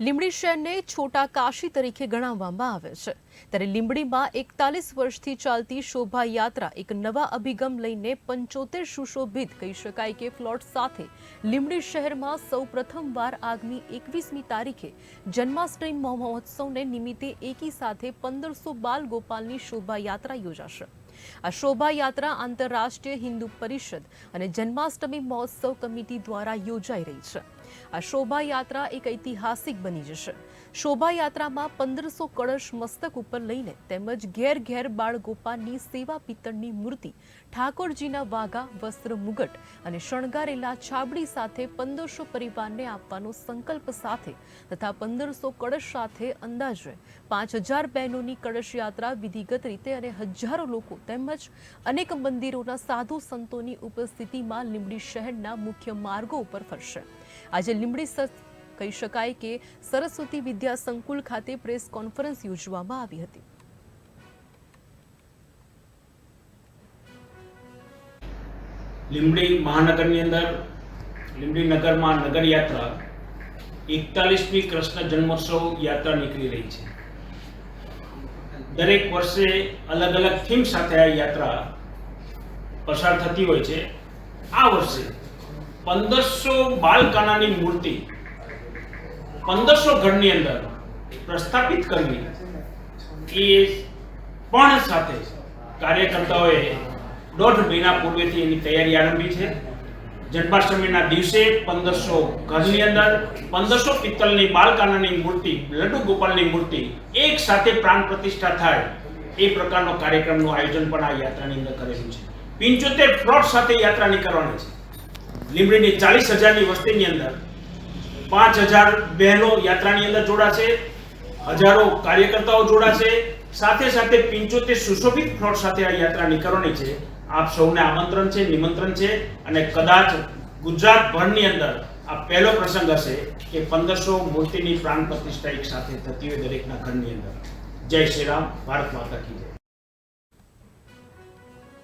લીંબડી શહેરને છોટા કાશી તરીકે ગણાવવામાં આવે છે. ત્યારે લીંબડીમાં એકતાલીસ વર્ષથી ચાલતી શોભાયાત્રા એક નવા અભિગમ લઈને પંચોતેર સુશોભિત કહી શકાય કે ફ્લોટ સાથે લીંબડી શહેરમાં સૌ પ્રથમવાર આગમી એકવીસમી તારીખે જન્માષ્ટમી મહોત્સવને નિમિત્તે એકી સાથે પંદરસો બાલ ગોપાલની શોભાયાત્રા યોજાશે. આ શોભાયાત્રા આંતરરાષ્ટ્રીય હિન્દુ પરિષદ અને જન્માષ્ટમી મહોત્સવ કમિટી દ્વારા યોજાઈ રહી છે. આ શોભાયાત્રા એક ઐતિહાસિક બની જશે. શોભાયાત્રામાં પંદરસો કળશ મસ્તક ઉપર લઈને તેમજ ઘેર ઘેર બાળગોપાલની સેવા પિત્તળની મૂર્તિ, ઠાકોરજીના વાઘા, વસ્ત્ર મુગટ અને શણગારેલા છાબડી સાથે પંદરસો પરિવારને આપવાનો સંકલ્પ સાથે તથા પંદરસો કળશ સાથે અંદાજે પાંચ હજાર બહેનોની કળશ યાત્રા વિધિગત રીતે અને હજારો લોકો તેમજ અનેક મંદિરોના સાધુ સંતોની ઉપસ્થિતિમાં લીંબડી શહેરના મુખ્ય માર્ગો ઉપર ફરશે. આજે લીંબડી કહી શકાય કે સરસ્વતી વિદ્યા સંકુલ ખાતે પ્રેસ કોન્ફરન્સ યોજવામાં આવી હતી. લીંબડી મહાનગરની અંદર, લીંબડી નગરમાં નગર યાત્રા એકતાલીસમી કૃષ્ણ જન્મોત્સવ યાત્રા નીકળી રહી છે. દરેક વર્ષે અલગ અલગ થીમ સાથે આ યાત્રા પસાર થતી હોય છે. આ વર્ષે પંદરસો બાલકાનાની મૂર્તિ પંદરસો ઘરની અંદર પ્રસ્થાપિત કરવી એ પણ સાથે કાર્યકર્તાઓએ દોઢ મહિના પૂર્વેથી એની તૈયારી આરંભી છે. જન્માષ્ટમીના દિવસે પંદરસો ઘરની અંદર પંદરસો પિત્તલની બાલકાનાની મૂર્તિ લડ્ડુ ગોપાલની મૂર્તિ એક સાથે પ્રાણ પ્રતિષ્ઠા થાય એ પ્રકારનો કાર્યક્રમનું આયોજન પણ આ યાત્રાની અંદર કરેલું છે. પિંચોતેર પ્લોટ સાથે યાત્રા નીકળવાની છે. લીંબડીની ચાલીસ હજારની વસ્તીની અંદર પાંચ હજાર બહેનો યાત્રાની અંદર જોડાશે, હજારો કાર્યકર્તાઓ જોડાશે, સાથે સાથે પિંચોતેર સુશોભિત ફ્લોટ સાથે આ યાત્રા નીકળવાની છે. આપ સૌને આમંત્રણ છે, નિમંત્રણ છે અને કદાચ ગુજરાત ભરની અંદર આ પહેલો પ્રસંગ હશે કે પંદરસો મૂર્તિની પ્રાણ પ્રતિષ્ઠા એક સાથે થતી હોય દરેકના ઘરની અંદર. જય શ્રી રામ, ભારત માતા કી જય.